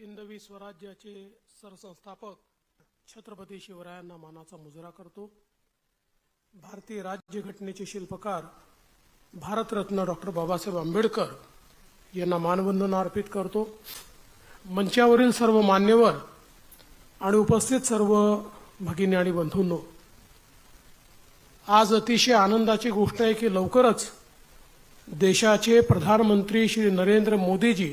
हिंदवी स्वराज्याचे सरसंस्थापक छत्रपती शिवरायांना मानाचा मुजरा करतो. भारतीय राज्यघटनेचे शिल्पकार भारतरत्न डॉक्टर बाबासाहेब आंबेडकर यांना मानवंदना अर्पित करतो. मंचावरील सर्व मान्यवर आणि उपस्थित सर्व भगिनी आणि बंधूंनो आज अतिशय आनंदाची गोष्ट आहे की लवकरच देशाचे प्रधानमंत्री श्री नरेंद्र मोदीजी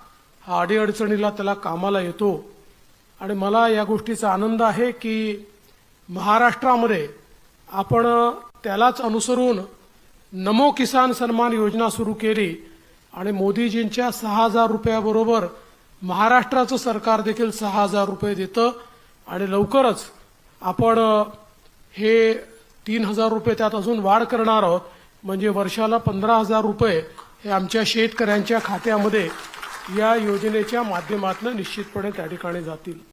हा अडीअडचणीला त्याला कामाला येतो. आणि मला या गोष्टीचा आनंद आहे की महाराष्ट्रामध्ये आपण त्यालाच अनुसरून नमो किसान सन्मान योजना सुरू केली आणि मोदीजींच्या सहा हजार रुपयाबरोबर महाराष्ट्राचं सरकार देखील सहा हजार रुपये देतं आणि लवकरच आपण हे तीन हजार रुपये त्यात अजून वाढ करणार आहोत. म्हणजे वर्षाला पंधरा हजार रुपये हे आमच्या शेतकऱ्यांच्या खात्यामध्ये या योजनेच्या माध्यमातून निश्चितपणे त्या ठिकाणी जातील.